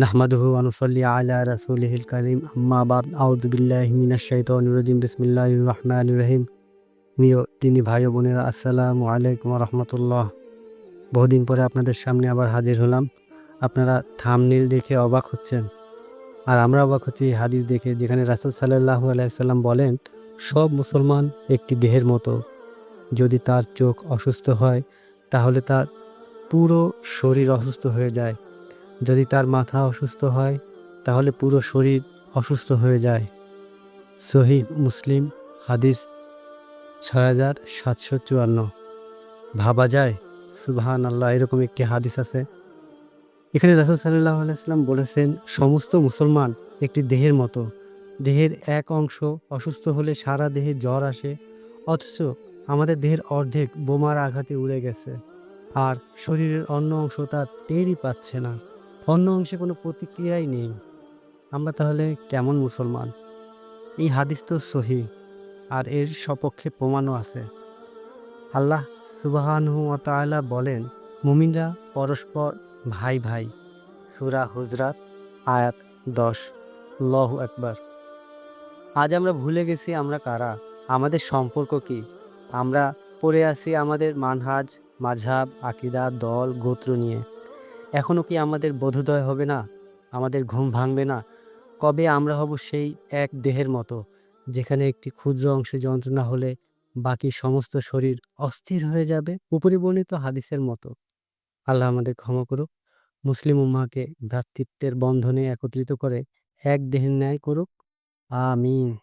নাহমাদুহু আনুসল্লি আলা রাসুলহিল করিম আম্মাবাদ আউদ্দিল্লাহমিনাশাইতনিরজিম বিসমিল্লাহ রহমান রহিম প্রিয় তিনি ভাই বোনেরা, আসসালামু আলাইকুম রহমতুল্লাহ বহুদিন পরে আপনাদের সামনে আবার হাজির হলাম। আপনারা থামনীল দেখে অবাক হচ্ছেন। আর আমরা অবাক হচ্ছি এই হাদিস দেখে, যেখানে রাসুল সাল্লাহ আলাইসাল্লাম বলেন, সব মুসলমান একটি দেহের মতো। যদি তার চোখ অসুস্থ হয়, তাহলে তার পুরো শরীর অসুস্থ হয়ে যায়। যদি তার মাথা অসুস্থ হয়, তাহলে পুরো শরীর অসুস্থ হয়ে যায়। সহি মুসলিম, হাদিস ছয় হাজার সাতশো চুয়ান্ন। ভাবা যায়? সুবহান আল্লাহ এরকম একটি হাদিস আছে। এখানে রাসুল সাল্লাহ আলাইসাল্লাম বলেছেন, সমস্ত মুসলমান একটি দেহের মতো। দেহের এক অংশ অসুস্থ হলে সারা দেহে জ্বর আসে, অথচ আমাদের দেহের অর্ধেক বোমার আঘাতে উড়ে গেছে। আর শরীরের অন্য অংশ তার টেরই পাচ্ছে না। অন্য অংশে কোনো প্রতিক্রিয়াই নেই। আমরা তাহলে কেমন মুসলমান? এই হাদিস তো সহি, আর এর সপক্ষে প্রমাণও আছে। আল্লাহ সুবাহানহু তাআলা বলেন, মুমিনরা পরস্পর ভাই ভাই। সুরা হুজরাত, আয়াত দশ লহ একবার আজ আমরা ভুলে গেছি আমরা কারা, আমাদের সম্পর্ক কি? আমরা পড়ে আছি আমাদের মানহাজ মাঝাব আকিদা, দল, গোত্র নিয়ে। এখনও কি আমাদের বোধোদয় হবে না? আমাদের ঘুম ভাঙবে না? কবে আমরা হব সেই এক দেহের মতো, যেখানে একটি ক্ষুদ্র অংশে যন্ত্রণা হলে বাকি সমস্ত শরীর অস্থির হয়ে যাবে? উপরি বর্ণিত হাদিসের মতো। আল্লাহ আমাদের ক্ষমা করুক। মুসলিম উম্মাকে ভ্রাতৃত্বের বন্ধনে একত্রিত করে এক দেহের ন্যায় করুক। আমিন।